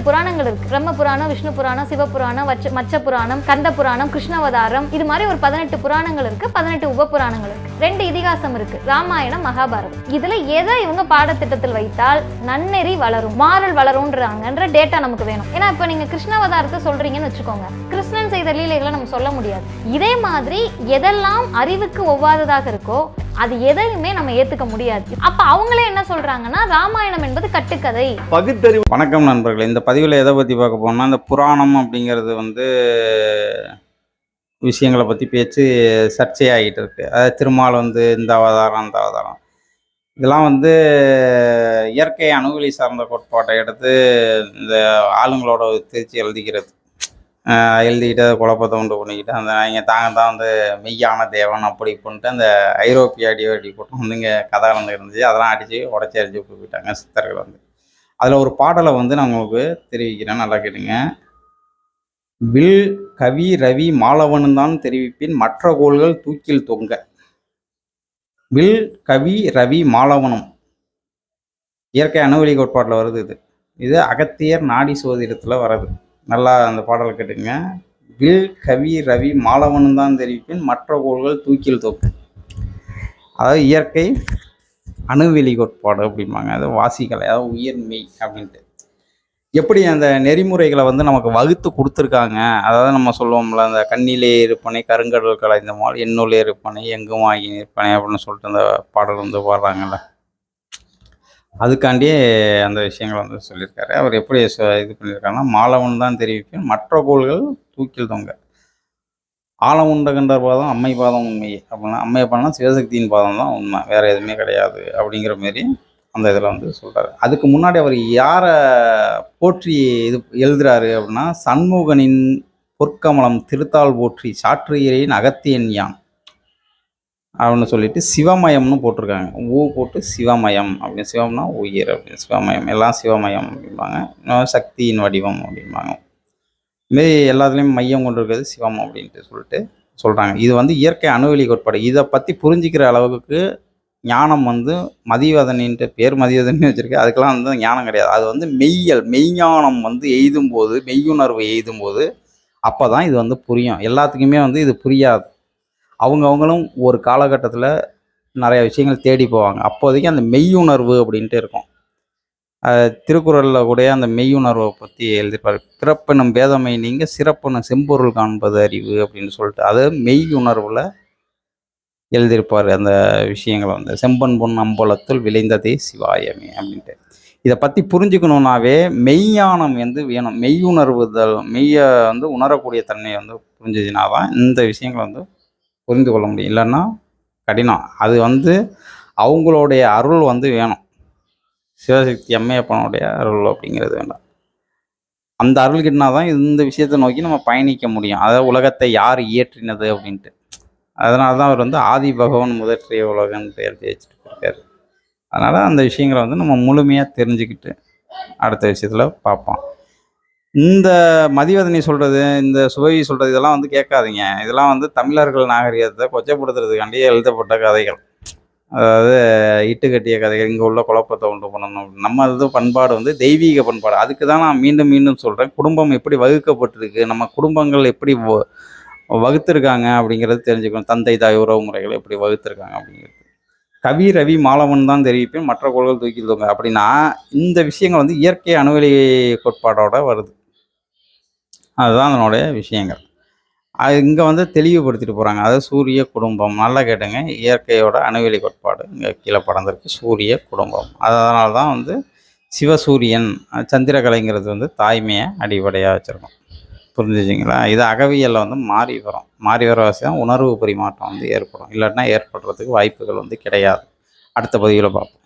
பதினெட்டு புராணங்கள் இருக்கு. பிரம்ம புராணம் விஷ்ணு புராணம் சிவபுராணம் வச்ச மச்ச புராணம் கந்த புராணம் கிருஷ்ணவதாரம் இது மாதிரி ஒரு பதினெட்டு புராணங்கள் இருக்கு பதினெட்டு உப புராணங்கள் இருக்கு. ரெண்டு இதிகாசம் இருக்கு ராமாயணம் மகாபாரதம். இதுல எதை இவங்க பாடத்திட்டத்தில் வைத்தால் நன்னெறி வளரும் மாறல் வளரும்ன்றாங்கன்ற டேட்டா நமக்கு வேணும். ஏன்னா இப்போ நீங்க கிருஷ்ணவதாரத்தை சொல்றீங்கன்னு வச்சுக்கோங்க. கிருஷ்ணன் செய்த லீலைகளை நம்ம சொல்ல முடியாது. இதே மாதிரி எதெல்லாம் அறிவுக்கு ஒவ்வாததாக இருக்கோ அது எதையுமே நம்ம ஏத்துக்க முடியாது. அப்ப அவங்களே என்ன சொல்றாங்கன்னா ராமாயணம் என்பது கட்டுக்கதை. பகுத்தறிவு. வணக்கம் நண்பர்களே. இந்த பதிவில் எதை பற்றி பார்க்க போனோம்னா இந்த புராணம் அப்படிங்கிறது வந்து விஷயங்களை பற்றி பேச்சு சர்ச்சையாகிட்டு இருக்கு. அதாவது திருமால் வந்து இந்த அவதாரம் அந்த அவதாரம். இதெல்லாம் வந்து இயற்கை அணுகுலி சார்ந்த கோட்பாட்டை எடுத்து இந்த ஆளுங்களோட திருச்சி எழுதிக்கிறது. எழுதிக்கிட்டு குழப்பத்தை உண்டு பண்ணிக்கிட்டு அந்த இங்கே தாங்க தான் வந்து மெய்யான தேவன் அப்படி பண்ணிட்டு அந்த ஐரோப்பிய அடி அடி கூட்டம் வந்து இங்கே கதை வந்து இருந்துச்சு அதெல்லாம் அடித்து உடச்சி அறிஞ்சு போயிட்டாங்க சித்தர்கள் வந்து. அதில் ஒரு பாடலை வந்து நான் உங்களுக்கு தெரிவிக்கிறேன் நல்லா கேட்டுங்க வில் கவி ரவி மாலவனு தான் தெரிவிப்பின் மற்ற கோள்கள் தூக்கில் தொங்க. வில் கவி ரவி மாலவனும். இயற்கை அணுவலி கோட்பாட்டில் வருது இது. இது அகத்தியர் நாடி சோதிடத்தில் வர்றது. நல்லா அந்த பாடலை கேட்டுங்க வில் கவி ரவி மாலவனும் தான் தெரிவிப்பின். மற்ற கோள்கள் தூக்கில் தோக்கும் அதாவது இயற்கை அணுவெளி கோட்பாடு அப்படிம்பாங்க. அது வாசிக்கலை அதாவது உயர்மை அப்படின்ட்டு. எப்படி அந்த நெறிமுறைகளை வந்து நமக்கு வகுத்து கொடுத்துருக்காங்க? அதாவது நம்ம சொல்லுவோம்ல அந்த கண்ணிலே இருப்பனை கருங்கடல் கலைந்த மால் எண்ணுள்ளே இருப்பனை எங்கும் வாங்கி நிற்பனை அப்படின்னு சொல்லிட்டு அந்த பாடல் வந்து பாடுறாங்கல்ல. அதுக்காண்டியே அந்த விஷயங்களை வந்து சொல்லியிருக்காரு. அவர் எப்படி சொ- இது பண்ணியிருக்காருன்னா மாலவன் தான் தெரிவிப்பேன் மற்ற கோள்கள் தூக்கில் தொங்க. ஆழம் உண்ட கண்டர் பாதம் அம்மை பாதம் உண்மை அப்படின்னா அம்மை பாதம்னா சிவசக்தியின் பாதம் தான் உண்மை. வேறு எதுவுமே கிடையாது அப்படிங்கிற மாரி அந்த இதில் வந்து சொல்கிறாரு அதுக்கு முன்னாடி அவர் யாரை போற்றி இது எழுதுறாரு அப்படின்னா சண்முகனின் பொற்கமலம் திருத்தாள் போற்றி சாற்றுகிறேன் அகத்தியன் யான். அப்படின்னு சொல்லிட்டு சிவமயம்னு போட்டிருக்காங்க. ஊ போட்டு சிவமயம் அப்படின்னு. சிவம்னா உயிர் அப்படின்னு. சிவமயம். எல்லாம் சிவமயம் அப்படிம்பாங்க. இன்னும் சக்தியின் வடிவம் அப்படிம்பாங்க. இதுமாரி எல்லாத்துலேயும் மையம் கொண்டு இருக்கிறது சிவம் அப்படின்ட்டு சொல்லிட்டு சொல்கிறாங்க இது வந்து இயற்கை அணுவெளி கோட்பாடு இதை பற்றி புரிஞ்சிக்கிற அளவுக்கு ஞானம் வந்து மதிவதனின்ட்டு பேர் மதிவதனி வச்சுருக்கு. அதுக்கெல்லாம் வந்து ஞானம் கிடையாது. அது வந்து மெய்யல் மெய்ஞானம் வந்து எய்தும் போது மெய்யுணர்வு எய்தும் போது அப்போ தான் இது வந்து புரியும். எல்லாத்துக்குமே வந்து இது புரியாது. அவங்க அவங்களும் ஒரு காலகட்டத்தில் நிறைய விஷயங்கள் தேடி போவாங்க. அப்போதைக்கு அந்த மெய்யுணர்வு அப்படின்ட்டு இருக்கும். திருக்குறளில் கூட அந்த மெய்யுணர்வை பற்றி எழுதிப்பார் பிறப்பெனும் பேதமை நீங்க சிறப்பெனும் செம்பொருள் காண்பது அறிவு அப்படின்னு சொல்லிட்டு அது மெய்யுணர்வில் எழுதியிருப்பார் அந்த விஷயங்களை வந்து. செம்பன் பொன் அம்பலத்தில் விளைந்ததே சிவாயமே அப்படின்ட்டு. இதை பற்றி புரிஞ்சுக்கணுன்னாவே மெய்ஞானம் வந்து வேணும். மெய்யுணர்வுதல் மெய்யை வந்து உணரக்கூடிய தன்மையை வந்து புரிஞ்சுச்சுனா தான் இந்த விஷயங்களை வந்து புரிந்து கொள்ள முடியும். இல்லைன்னா கடினம். அது வந்து அவங்களுடைய அருள் வந்து வேணும். சிவசக்தி அம்மையப்பனுடைய அருள் அப்படிங்கிறது வேண்டாம். அந்த அருள் கிட்டினா தான் இந்த விஷயத்தை நோக்கி நம்ம பயணிக்க முடியும். அதாவது உலகத்தை யார் இயற்றினது அப்படின்ட்டு. அதனால தான் அவர் வந்து ஆதி பகவான் முதற்றிய உலகம்னு பெயர் வச்சுட்டு இருக்காரு அதனால் அந்த விஷயங்களை வந்து நம்ம முழுமையாக தெரிஞ்சுக்கிட்டு அடுத்த விஷயத்தில் பார்ப்போம். இந்த மதிவதனி சொல்கிறது இந்த சுவை சொல்கிறது இதெல்லாம் வந்து கேட்காதீங்க. இதெல்லாம் வந்து தமிழர்கள் நாகரிகத்தை கொச்சைப்படுத்துறதுக்காண்டியே எழுதப்பட்ட கதைகள். அதாவது இட்டு கட்டிய கதைகள் இங்கே உள்ள குழப்பத்தை உண்டு பண்ணணும். நம்ம இது பண்பாடு வந்து தெய்வீக பண்பாடு. அதுக்கு தான் நான் மீண்டும் மீண்டும் சொல்கிறேன் குடும்பம் எப்படி வகுக்கப்பட்டிருக்கு நம்ம குடும்பங்கள் எப்படி வ- வகுத்திருக்காங்க அப்படிங்கிறது தெரிஞ்சுக்கணும். தந்தை தாய் உறவு முறைகளை எப்படி வகுத்திருக்காங்க அப்படிங்கிறது. கவி ரவி மாலவன் தான் தெரிவிப்பேன். மற்ற கோள்கள் தூக்கி தூங்க அப்படின்னா இந்த விஷயங்கள் வந்து இயற்கை அணுவலி கோட்பாடோட வருது. அதுதான் அதனுடைய விஷயங்கள். அது இங்கே வந்து தெளிவுபடுத்திட்டு போகிறாங்க அதாவது சூரிய குடும்பம். நல்லா கேட்டுங்க. இயற்கையோட அணுவெளி கோட்பாடு இங்கே கீழே படந்திருக்கு சூரிய குடும்பம். அதனால தான் வந்து சிவசூரியன் சந்திரகலைங்கிறது வந்து தாய்மையை அடிப்படையாக வச்சுருக்கோம். புரிஞ்சுச்சிங்களா இது அகவியலில் வந்து மாறி வரும். மாறி வர தான் உணர்வு பரிமாற்றம் வந்து ஏற்படும். இல்லாட்டினா ஏற்படுறதுக்கு வாய்ப்புகள் வந்து கிடையாது. அடுத்த பதிவில் பார்ப்போம்.